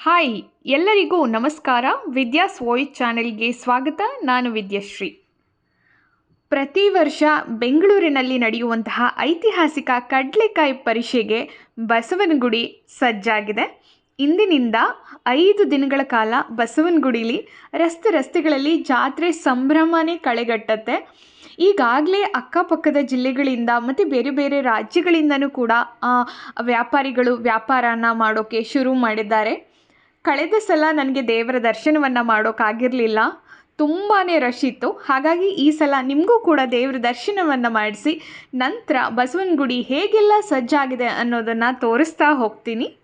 Hi, ಎಲ್ಲರಿಗೂ ನಮಸ್ಕಾರ. Vidya's voice ಚಾನೆಲ್ಗೆ ಸ್ವಾಗತ. ನಾನು ವಿದ್ಯಶ್ರೀ. ಪ್ರತಿ ವರ್ಷ ಬೆಂಗಳೂರಿನಲ್ಲಿ ನಡೆಯುವಂತಹ ಐತಿಹಾಸಿಕ ಕಡಲೆಕಾಯಿ ಪರಿಷೆಗೆ ಬಸವನಗುಡಿ ಸಜ್ಜಾಗಿದೆ. ಇಂದಿನಿಂದ ಐದು ದಿನಗಳ ಕಾಲ ಬಸವನಗುಡಿಲಿ ರಸ್ತೆ ರಸ್ತೆಗಳಲ್ಲಿ ಜಾತ್ರೆ ಸಂಭ್ರಮನೇ ಕಳೆಗಟ್ಟತ್ತೆ. ಈಗಾಗಲೇ ಅಕ್ಕಪಕ್ಕದ ಜಿಲ್ಲೆಗಳಿಂದ ಮತ್ತು ಬೇರೆ ಬೇರೆ ರಾಜ್ಯಗಳಿಂದನೂ ಕೂಡ ವ್ಯಾಪಾರಿಗಳು ವ್ಯಾಪಾರನ ಮಾಡೋಕ್ಕೆ ಶುರು ಮಾಡಿದ್ದಾರೆ. ಕಳೆದ ಸಲ ನನಗೆ ದೇವರ ದರ್ಶನವನ್ನು ಮಾಡೋಕ್ಕಾಗಿರಲಿಲ್ಲ ತುಂಬಾ ರಶ್ ಇತ್ತು. ಹಾಗಾಗಿ ಈ ಸಲ ನಿಮಗೂ ಕೂಡ ದೇವರ ದರ್ಶನವನ್ನು ಮಾಡಿಸಿ, ನಂತರ ಬಸವನಗುಡಿ ಹೇಗೆಲ್ಲ ಸಜ್ಜಾಗಿದೆ ಅನ್ನೋದನ್ನು ತೋರಿಸ್ತಾ ಹೋಗ್ತೀನಿ.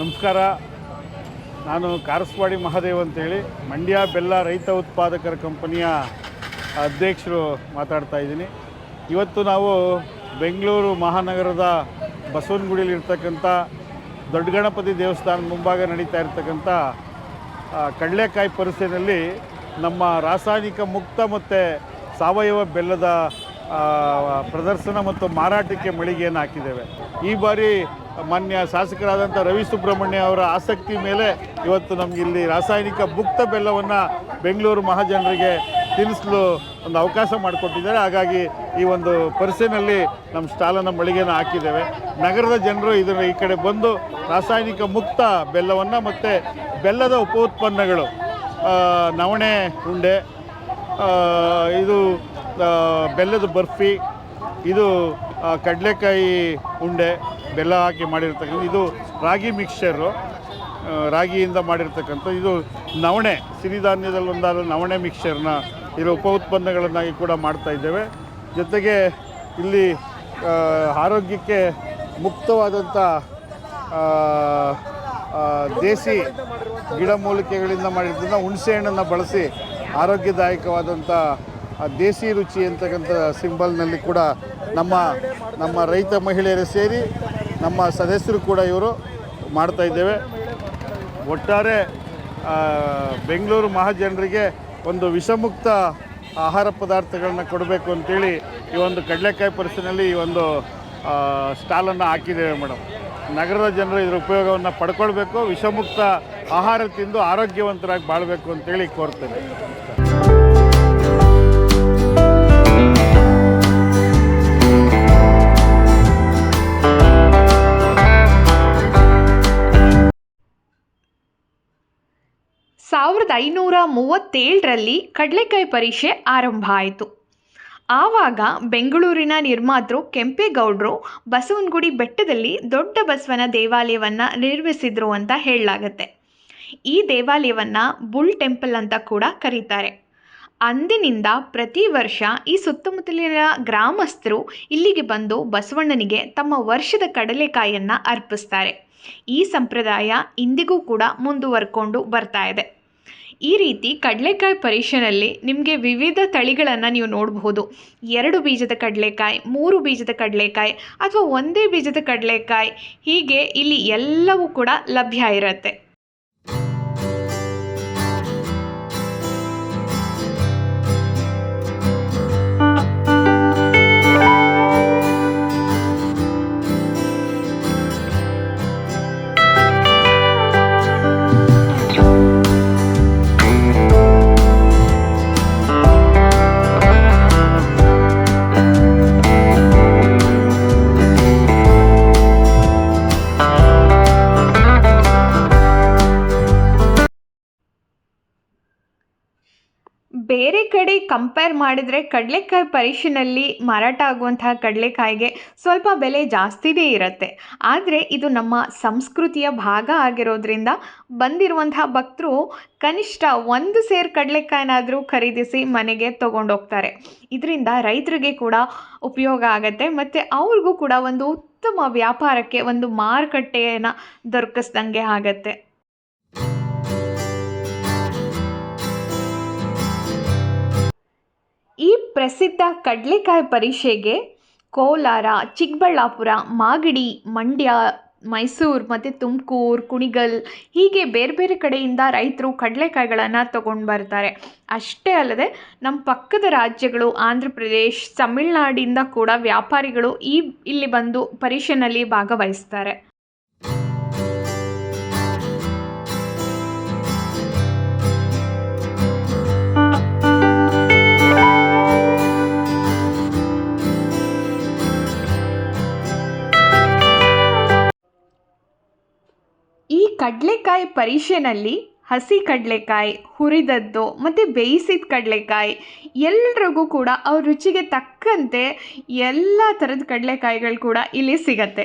ನಮಸ್ಕಾರ. ನಾನು ಕಾರಸ್ವಾಡಿ ಮಹಾದೇವ್ ಅಂತೇಳಿ ಮಂಡ್ಯ ಬೆಲ್ಲ ರೈತ ಉತ್ಪಾದಕರ ಕಂಪನಿಯ ಅಧ್ಯಕ್ಷರು ಮಾತಾಡ್ತಾ ಇದ್ದೀನಿ. ಇವತ್ತು ನಾವು ಬೆಂಗಳೂರು ಮಹಾನಗರದ ಬಸವನಗುಡಿಯಲ್ಲಿರ್ತಕ್ಕಂಥ ದೊಡ್ಡ ಗಣಪತಿ ದೇವಸ್ಥಾನ ಮುಂಭಾಗ ನಡೀತಾ ಇರ್ತಕ್ಕಂಥ ಕಡಲೆಕಾಯಿ ಪರಿಸೆಯಲ್ಲಿ ನಮ್ಮ ರಾಸಾಯನಿಕ ಮುಕ್ತ ಮತ್ತು ಸಾವಯವ ಬೆಲ್ಲದ ಪ್ರದರ್ಶನ ಮತ್ತು ಮಾರಾಟಕ್ಕೆ ಮಳಿಗೆಯನ್ನು ಹಾಕಿದ್ದೇವೆ. ಈ ಬಾರಿ ಮಾನ್ಯ ಶಾಸಕರಾದಂಥ ರವಿ ಸುಬ್ರಹ್ಮಣ್ಯ ಅವರ ಆಸಕ್ತಿ ಮೇಲೆ ಇವತ್ತು ನಮಗೆ ಇಲ್ಲಿ ರಾಸಾಯನಿಕ ಮುಕ್ತ ಬೆಲ್ಲವನ್ನು ಬೆಂಗಳೂರು ಮಹಾಜನರಿಗೆ ತಿನ್ನಿಸಲು ಒಂದು ಅವಕಾಶ ಮಾಡಿಕೊಟ್ಟಿದ್ದಾರೆ. ಹಾಗಾಗಿ ಈ ಒಂದು ಪರಿಸೆನಲ್ಲಿ ನಮ್ಮ ಸ್ಟಾಲನ್ನು ಮಳಿಗೆನ ಹಾಕಿದ್ದೇವೆ. ನಗರದ ಜನರು ಇದರ ಈ ಕಡೆ ಬಂದು ರಾಸಾಯನಿಕ ಮುಕ್ತ ಬೆಲ್ಲವನ್ನು ಮತ್ತು ಬೆಲ್ಲದ ಉಪ ಉತ್ಪನ್ನಗಳು ನವಣೆ ಉಂಡೆ ಇದು ಬೆಲ್ಲದ ಬರ್ಫಿ, ಇದು ಕಡಲೆಕಾಯಿ ಉಂಡೆ ಬೆಲ್ಲ ಹಾಕಿ ಮಾಡಿರ್ತಕ್ಕಂಥ, ಇದು ರಾಗಿ ಮಿಕ್ಸ್ಚರು ರಾಗಿಯಿಂದ ಮಾಡಿರ್ತಕ್ಕಂಥ, ಇದು ನವಣೆ ಸಿರಿಧಾನ್ಯದಲ್ಲಿ ಒಂದಾದ ನವಣೆ ಮಿಕ್ಸ್ಚರ್ನ ಇರೋ ಉಪ ಉತ್ಪನ್ನಗಳನ್ನಾಗಿ ಕೂಡ ಮಾಡ್ತಾ ಇದ್ದೇವೆ. ಜೊತೆಗೆ ಇಲ್ಲಿ ಆರೋಗ್ಯಕ್ಕೆ ಮುಕ್ತವಾದಂಥ ದೇಸಿ ಗಿಡಮೂಲಿಕೆಗಳಿಂದ ಮಾಡಿರ್ತಕ್ಕಂಥ ಹುಣಸೆ ಹಣ್ಣನ್ನು ಬಳಸಿ ಆರೋಗ್ಯದಾಯಕವಾದಂಥ ದೇಸಿ ರುಚಿ ಅಂತಕ್ಕಂಥ ಸಿಂಬಲ್ನಲ್ಲಿ ಕೂಡ ನಮ್ಮ ನಮ್ಮ ರೈತ ಮಹಿಳೆಯರು ಸೇರಿ ನಮ್ಮ ಸದಸ್ಯರು ಕೂಡ ಇವರು ಮಾಡ್ತಾ ಇದ್ದೇವೆ. ಒಟ್ಟಾರೆ ಬೆಂಗಳೂರು ಮಹಾಜನರಿಗೆ ಒಂದು ವಿಷಮುಕ್ತ ಆಹಾರ ಪದಾರ್ಥಗಳನ್ನ ಕೊಡಬೇಕು ಅಂತೇಳಿ ಈ ಒಂದು ಕಡಲೆಕಾಯಿ ಪರಿಸರಲ್ಲಿ ಈ ಒಂದು ಸ್ಟಾಲನ್ನು ಹಾಕಿದ್ದೇವೆ ಮೇಡಮ್ ನಗರದ ಜನರು ಇದರ ಉಪಯೋಗವನ್ನು ಪಡ್ಕೊಳ್ಬೇಕು, ವಿಷಮುಕ್ತ ಆಹಾರ ತಿಂದು ಆರೋಗ್ಯವಂತರಾಗಿ ಬಾಳಬೇಕು ಅಂತೇಳಿ ಕೋರ್ತೇನೆ. ಐನೂರ ಮೂವತ್ತೇಳರಲ್ಲಿ ಕಡಲೆಕಾಯಿ ಪರೀಕ್ಷೆ ಆರಂಭ ಆಯಿತು. ಆವಾಗ ಬೆಂಗಳೂರಿನ ನಿರ್ಮಾತೃ ಕೆಂಪೇಗೌಡರು ಬಸವನಗುಡಿ ಬೆಟ್ಟದಲ್ಲಿ ದೊಡ್ಡ ಬಸವನ ದೇವಾಲಯವನ್ನು ನಿರ್ಮಿಸಿದ್ರು ಅಂತ ಹೇಳಲಾಗತ್ತೆ. ಈ ದೇವಾಲಯವನ್ನು ಬುಲ್ ಟೆಂಪಲ್ ಅಂತ ಕೂಡ ಕರೀತಾರೆ. ಅಂದಿನಿಂದ ಪ್ರತಿ ವರ್ಷ ಈ ಸುತ್ತಮುತ್ತಲಿನ ಗ್ರಾಮಸ್ಥರು ಇಲ್ಲಿಗೆ ಬಂದು ಬಸವಣ್ಣನಿಗೆ ತಮ್ಮ ವರ್ಷದ ಕಡಲೆಕಾಯನ್ನು ಅರ್ಪಿಸ್ತಾರೆ. ಈ ಸಂಪ್ರದಾಯ ಇಂದಿಗೂ ಕೂಡ ಮುಂದುವರ್ಕೊಂಡು ಬರ್ತಾ ಇದೆ. ಈ ರೀತಿ ಕಡಲೆಕಾಯಿ ಪರೀಕ್ಷೆನಲ್ಲಿ ನಿಮಗೆ ವಿವಿಧ ತಳಿಗಳನ್ನು ನೀವು ನೋಡಬಹುದು. ಎರಡು ಬೀಜದ ಕಡಲೆಕಾಯಿ, ಮೂರು ಬೀಜದ ಕಡಲೆಕಾಯಿ ಅಥವಾ ಒಂದೇ ಬೀಜದ ಕಡಲೆಕಾಯಿ ಹೀಗೆ ಇಲ್ಲಿ ಎಲ್ಲವೂ ಕೂಡ ಲಭ್ಯ ಇರುತ್ತೆ. ಕಂಪೇರ್ ಮಾಡಿದರೆ ಕಡಲೆಕಾಯಿ ಪರಿಷಿನಲ್ಲಿ ಮಾರಾಟ ಆಗುವಂತಹ ಕಡಲೆಕಾಯಿಗೆ ಸ್ವಲ್ಪ ಬೆಲೆ ಜಾಸ್ತಿನೇ ಇರುತ್ತೆ. ಆದರೆ ಇದು ನಮ್ಮ ಸಂಸ್ಕೃತಿಯ ಭಾಗ ಆಗಿರೋದ್ರಿಂದ ಬಂದಿರುವಂತಹ ಭಕ್ತರು ಕನಿಷ್ಠ ಒಂದು ಸೇರು ಕಡಲೆಕಾಯಿನಾದರೂ ಖರೀದಿಸಿ ಮನೆಗೆ ತೊಗೊಂಡೋಗ್ತಾರೆ. ಇದರಿಂದ ರೈತರಿಗೆ ಕೂಡ ಉಪಯೋಗ ಆಗುತ್ತೆ ಮತ್ತು ಅವ್ರಿಗೂ ಕೂಡ ಒಂದು ಉತ್ತಮ ವ್ಯಾಪಾರಕ್ಕೆ ಒಂದು ಮಾರುಕಟ್ಟೆಯನ್ನು ದೊರಕಿಸ್ದಂಗೆ ಆಗತ್ತೆ. ಪ್ರಸಿದ್ಧ ಕಡಲೆಕಾಯಿ ಪರಿಷೆಗೆ ಕೋಲಾರ, ಚಿಕ್ಕಬಳ್ಳಾಪುರ, ಮಾಗಡಿ, ಮಂಡ್ಯ, ಮೈಸೂರು ಮತ್ತು ತುಮಕೂರು, ಕುಣಿಗಲ್ ಹೀಗೆ ಬೇರೆ ಬೇರೆ ಕಡೆಯಿಂದ ರೈತರು ಕಡಲೆಕಾಯಿಗಳನ್ನು ತಗೊಂಡು ಬರ್ತಾರೆ. ಅಷ್ಟೇ ಅಲ್ಲದೆ ನಮ್ಮ ಪಕ್ಕದ ರಾಜ್ಯಗಳು ಆಂಧ್ರ ಪ್ರದೇಶ್, ತಮಿಳ್ನಾಡಿಂದ ಕೂಡ ವ್ಯಾಪಾರಿಗಳು ಈ ಇಲ್ಲಿ ಬಂದು ಪರೀಕ್ಷೆಯಲ್ಲಿ ಭಾಗವಹಿಸ್ತಾರೆ. ಕಡಲೆಕಾಯಿ ಪರಿಷೆನಲ್ಲಿ ಹಸಿ ಕಡಲೆಕಾಯಿ, ಹುರಿದದ್ದು ಮತ್ತು ಬೇಯಿಸಿದ ಕಡಲೆಕಾಯಿ, ಎಲ್ರಿಗೂ ಕೂಡ ಅವ್ರ ರುಚಿಗೆ ತಕ್ಕಂತೆ ಎಲ್ಲ ಥರದ ಕಡಲೆಕಾಯಿಗಳು ಕೂಡ ಇಲ್ಲಿ ಸಿಗತ್ತೆ.